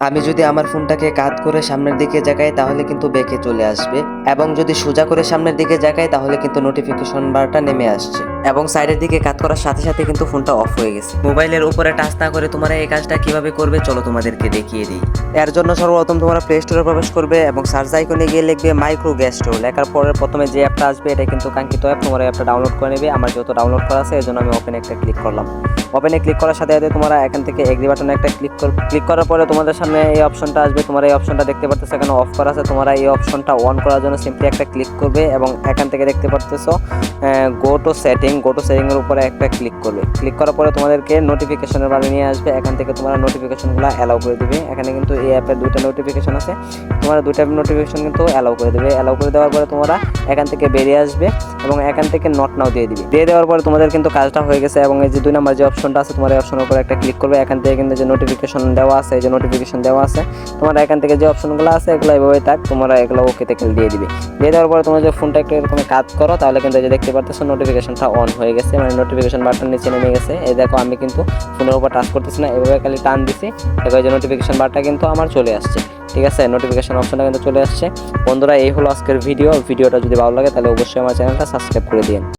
আমি যদি আমার ফোনটাকে কাত করে সামনের দিকে জাগাই, তাহলে কিন্তু বেঁকে চলে আসবে। এবং যদি সোজা করে সামনের দিকে জাগাই, তাহলে কিন্তু নোটিফিকেশন বারটা নেমে আসছে। এবং সাইডের দিকে কাত করার সাথে সাথে কিন্তু ফোনটা অফ হয়ে গেছে। মোবাইলের উপরে টাচ না করে তোমরা এই কাজটা কীভাবে করবে চলো তোমাদেরকে দেখিয়ে দিই। এর জন্য সর্বপ্রথম তোমরা প্লে স্টোরে প্রবেশ করবে এবং সার্চ আইকনে গিয়ে লিখবে মাইক্রো গ্যাস টো লেখার পরে প্রথমে যে অ্যাপটা আসবে এটা কিন্তু কাঙ্ক্ষিত অ্যাপ তোমরা অ্যাপটা ডাউনলোড করে নেবে। আমার যেহেতু ডাউনলোড করা আছে এর জন্য আমি ওপেন একটা ক্লিক করলাম। ওপেনে ক্লিক করার সাথে সাথে তোমরা এখান থেকে এগ্রি বাটনে একটা ক্লিক ক্লিক করার পরে তোমাদের সামনে এই অপশনটা আসবে। তোমরা এই অপশনটা দেখতে পাচ্ছ এখানে অফ করা আছে। তোমরা এই অপশনটা অন করার জন্য সিম্পলি একটা ক্লিক করবে এবং এখান থেকে দেখতে পাচ্ছ go to setting go to সেটিংয়ের উপরে একটা ক্লিক করবে। ক্লিক করার পরে তোমাদেরকে নোটিফিকেশনের বারে নিয়ে আসবে। এখান থেকে তোমরা নোটিফিকেশনগুলো অ্যালাউ করে দেবে। এখানে কিন্তু এই অ্যাপের দুইটা নোটিফিকেশন আছে। তোমরা দুইটা নোটিফিকেশন কিন্তু অ্যালাউ করে দেবে। অ্যালাউ করে দেওয়ার পরে তোমরা এখান থেকে বেরিয়ে আসবে এবং এখান থেকে নট নাও দিয়ে দিবে। দিয়ে দেওয়ার পরে তোমাদের কিন্তু কাজটা হয়ে গেছে এবং এই যে দুই নাম্বার যে অপশনটা আছে, তোমার এই অপশনের উপরে একটা ক্লিক করবে। এখান থেকে কিন্তু যে নোটিফিকেশন দেওয়া আছে, এই যে নোটিফিকেশন দেওয়া আছে, তোমরা এখান থেকে যে অপশনগুলো আছে, এগুলো এভাবে থাক, তোমরা এগুলো ওকে থেকে দিয়ে দিবে। দিয়ে দেওয়ার পরে তোমরা যে ফোনটা একটু এরকম কাজ করো, তাহলে কিন্তু যে দেখতে পারতেছো নোটিফিকেশনটা অন হয়ে গেছে। মানে নোটিফিকেশন বাটন নিচে নেমে গেছে। এই দেখো, আমি কিন্তু ফোনের উপর টাচ করতেছি না, এভাবে খালি টান দিছি। দেখো যে নোটিফিকেশন বারটা কিন্তু আমার চলে আসছে। ঠিক আছে? নোটিফিকেশান অপশনটা কিন্তু চলে আসছে। বন্ধুরা, এই হলো আজকের ভিডিও ভিডিওটা যদি ভালো লাগে, তাহলে অবশ্যই আমার চ্যানেলটা সাবস্ক্রাইব করে দিন।